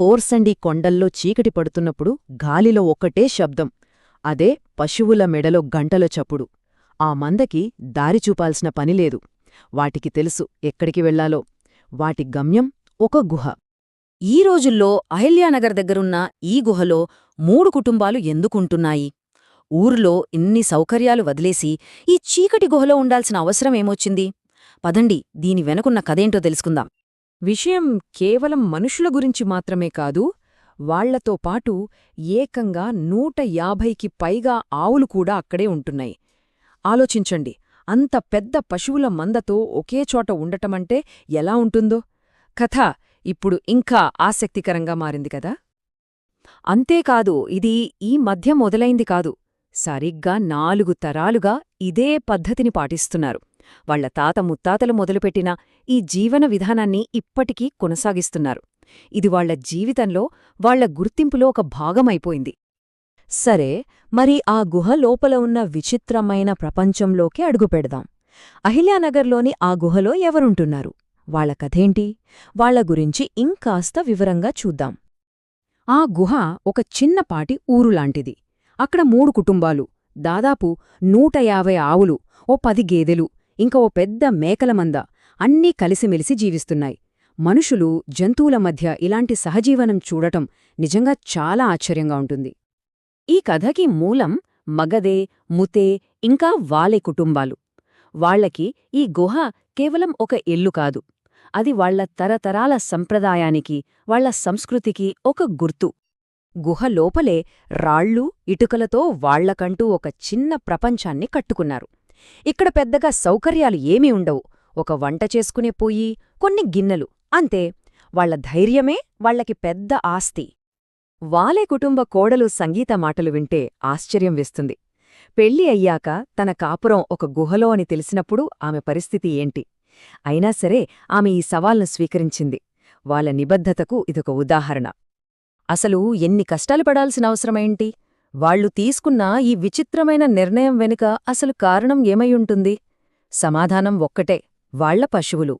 ఫోర్సండి కొండల్లో చీకటి పడుతున్నప్పుడు గాలిలో ఒక్కటే శబ్దం. అదే పశువుల మెడలో గంటల చప్పుడు. ఆ మందకి దారి చూపాల్సిన పనిలేదు వాటికి తెలుసు ఎక్కడికి వెళ్ళాలో వాటి గమ్యం ఒక గుహ. ఈ రోజుల్లో అహిల్యానగర్ దగ్గరున్న ఈ గుహలో మూడు కుటుంబాలు ఎందుకుంటున్నాయి? ఊర్లో ఇన్ని సౌకర్యాలు వదిలేసి ఈ చీకటి గుహలో ఉండాల్సిన అవసరం ఏమొచ్చింది? పదండి దీని వెనకున్న కథేంటో తెలుసుకుందాం. విషయం కేవలం మనుషుల గురించి మాత్రమే కాదు వాళ్ళతో పాటు ఏకంగా నూట యాభైకి పైగా ఆవులు కూడా అక్కడే ఉంటున్నాయి. ఆలోచించండి అంత పెద్ద పశువుల మందతో ఒకే చోట ఉండటమంటే ఎలా ఉంటుందో? కథ ఇప్పుడు ఇంకా ఆసక్తికరంగా మారింది కదా? అంతేకాదు ఇది ఈ మధ్య మొదలైంది కాదు సరిగ్గా నాలుగు తరాలుగా ఇదే పద్ధతిని పాటిస్తున్నారు. వాళ్ళ తాత ముత్తాతలు మొదలుపెట్టిన ఈ జీవన విధానాన్ని ఇప్పటికీ కొనసాగిస్తున్నారు. ఇది వాళ్ళ జీవితంలో వాళ్ళ గుర్తింపులో ఒక భాగమైపోయింది. సరే మరి ఆ గుహ లోపల ఉన్న విచిత్రమైన ప్రపంచంలోకి అడుగుపెడదాం అహిల్యానగర్లోని ఆ గుహలో ఎవరుంటున్నారు? వాళ్ళ కథేంటి? వాళ్ళ గురించి ఇంకాస్త వివరంగా చూద్దాం. ఆ గుహ ఒక చిన్నపాటి ఊరులాంటిది. అక్కడ మూడు కుటుంబాలు. దాదాపు నూట యాభై ఆవులు ఓ పది గేదెలు ఇంకా ఓ పెద్ద మేకల మంద అన్నీ కలిసిమెలిసి జీవిస్తున్నాయి. మనుషులు జంతువుల మధ్య ఇలాంటి సహజీవనం చూడటం నిజంగా చాలా ఆశ్చర్యంగా ఉంటుంది. ఈ కథకి మూలం మగదే ముతే ఇంకా వాలే కుటుంబాలు. వాళ్ళకి ఈ గుహ కేవలం ఒక ఇల్లు కాదు. అది వాళ్ళ తరతరాల సంప్రదాయానికి వాళ్ళ సంస్కృతికి ఒక గుర్తు. గుహ లోపలే రాళ్ళు ఇటుకలతో వాళ్ళకంటూ ఒక చిన్న ప్రపంచాన్ని కట్టుకున్నారు. ఇక్కడ పెద్దగా సౌకర్యాలు ఏమీ ఉండవు. ఒక వంట చేసుకునే పోయి కొన్ని గిన్నెలు. అంతే. వాళ్ళ ధైర్యమే వాళ్ళకి పెద్ద ఆస్తి. వాలే కుటుంబ కోడలు సంగీత మాటలు వింటే ఆశ్చర్యం వేస్తుంది. పెళ్ళి అయ్యాక తన కాపురం ఒక గుహలో అని తెలిసినప్పుడు ఆమె పరిస్థితి ఏంటి? అయినా సరే ఆమె ఈ సవాల్ను స్వీకరించింది. వాళ్ళ నిబద్ధతకు ఇదొక ఉదాహరణ. అసలు ఎన్ని కష్టాలు పడాల్సిన అవసరమేంటి? వాళ్ళు తీసుకున్న ఈ విచిత్రమైన నిర్ణయం వెనుక అసలు కారణం ఏమైయుంటుంది సమాధానం ఒక్కటే వాళ్ళ పశువులు.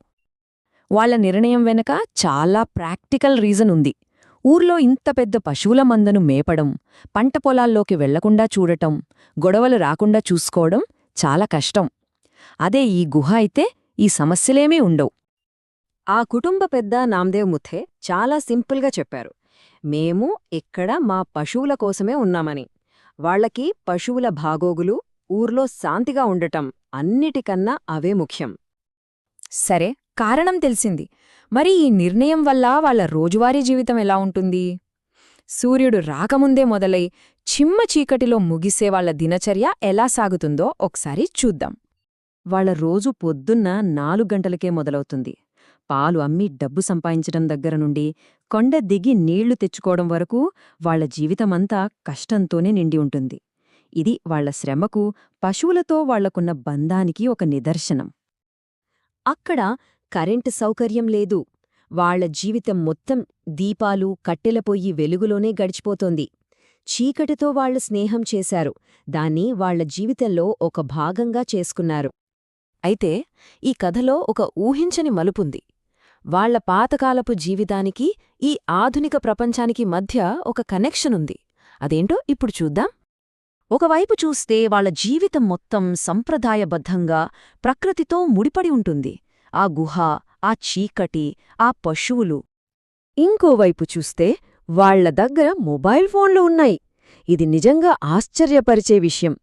వాళ్ళ నిర్ణయం వెనక చాలా ప్రాక్టికల్ రీజన్ ఉంది. ఊర్లో ఇంత పెద్ద పశువుల మందను మేపడం పంట పొలాల్లోకి వెళ్ళకుండా చూడటం గొడవలు రాకుండా చూసుకోవడం చాలా కష్టం. అదే ఈ గుహ అయితే ఈ సమస్యలేమీ ఉండవు. ఆ కుటుంబ పెద్ద నామ్దేవ్ ముథే చాలా సింపుల్గా చెప్పారు. మేము ఇక్కడ మా పశువుల కోసమే ఉన్నామని. వాళ్ళకి పశువుల భాగోగులు ఊర్లో శాంతిగా ఉండటం అన్నిటికన్నా అవే ముఖ్యం. సరే కారణం తెలిసింది. మరి ఈ నిర్ణయం వల్ల వాళ్ళ రోజువారీ జీవితం ఎలా ఉంటుంది? సూర్యుడు రాకముందే మొదలై చిమ్మ చీకటిలో ముగిసే వాళ్ళ దినచర్య ఎలా సాగుతుందో ఒకసారి చూద్దాం. వాళ్ళ రోజు పొద్దున్న నాలుగు గంటలకే మొదలవుతుంది. పాలు అమ్మి డబ్బు సంపాదించడం దగ్గర నుండి కొండ దిగి నీళ్ళు తెచ్చుకోవడం వరకు వాళ్ళ జీవితమంతా కష్టంతోనే నిండి ఉంటుంది. ఇది వాళ్ళ శ్రమకు పశువులతో వాళ్ళకున్న బంధానికి ఒక నిదర్శనం. అక్కడ కరెంటు సౌకర్యం లేదు. వాళ్ళ జీవితం మొత్తం దీపాలు కట్టెల పొయ్యి వెలుగులోనే గడిచిపోతోంది. చీకటితో వాళ్ళు స్నేహం చేశారు. దాన్ని వాళ్ళ జీవితంలో ఒక భాగంగా చేసుకున్నారు. అయితే ఈ కథలో ఒక ఊహించని మలుపుంది. వాళ్ళ పాతకాలపు జీవితానికి ఈ ఆధునిక ప్రపంచానికి మధ్య ఒక కనెక్షన్ ఉంది. అదేంటో ఇప్పుడు చూద్దాం. ఒకవైపు చూస్తే వాళ్ళ జీవితం మొత్తం సంప్రదాయబద్ధంగా ప్రకృతితో ముడిపడి ఉంటుంది. ఆ గుహ ఆ చీకటి ఆ పశువులు. ఇంకోవైపు చూస్తే వాళ్ళ దగ్గర మొబైల్ ఫోన్లు ఉన్నాయి. ఇది నిజంగా ఆశ్చర్యపరిచే విషయం.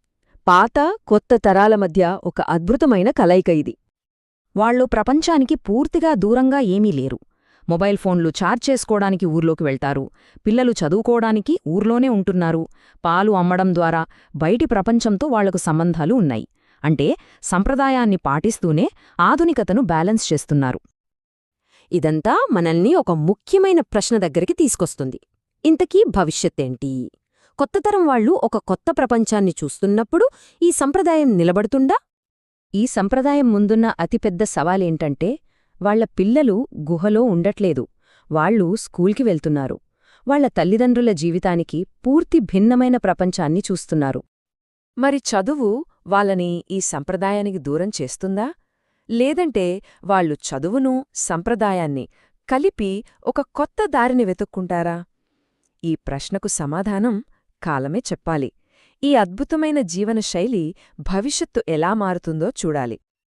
పాత కొత్త తరాల మధ్య ఒక అద్భుతమైన కలయిక ఇది. వాళ్ళు ప్రపంచానికి పూర్తిగా దూరంగా ఏమీ లేరు. మొబైల్ ఫోన్లు ఛార్జ్ చేసుకోవడానికి ఊర్లోకి వెళ్తారు. పిల్లలు చదువుకోవడానికి ఊర్లోనే ఉంటున్నారు. పాలు అమ్మడం ద్వారా బయటి ప్రపంచంతో వాళ్ళకు సంబంధాలు ఉన్నాయి. అంటే సంప్రదాయాన్ని పాటిస్తూనే ఆధునికతను బ్యాలెన్స్ చేస్తున్నారు. ఇదంతా మనల్ని ఒక ముఖ్యమైన ప్రశ్న దగ్గరికి తీసుకొస్తుంది. ఇంతకీ భవిష్యత్తేంటి? కొత్తతరం వాళ్ళు ఒక కొత్త ప్రపంచాన్ని చూస్తున్నప్పుడు ఈ సంప్రదాయం నిలబడుతుండా ఈ సంప్రదాయం ముందున్న అతిపెద్ద సవాలేంటంటే వాళ్ళ పిల్లలు గుహలో ఉండట్లేదు. వాళ్ళు స్కూల్కి వెళ్తున్నారు. వాళ్ళ తల్లిదండ్రుల జీవితానికి పూర్తి భిన్నమైన ప్రపంచాన్ని చూస్తున్నారు. మరి చదువు వాళ్ళని ఈ సంప్రదాయానికి దూరం చేస్తుందా? లేదంటే వాళ్ళు చదువును సంప్రదాయాన్ని కలిపి ఒక కొత్త దారిని వెతుక్కుంటారా? ఈ ప్రశ్నకు సమాధానం కాలమే చెప్పాలి. ఈ అద్భుతమైన జీవనశైలి భవిష్యత్తు ఎలా మారుతుందో చూడాలి.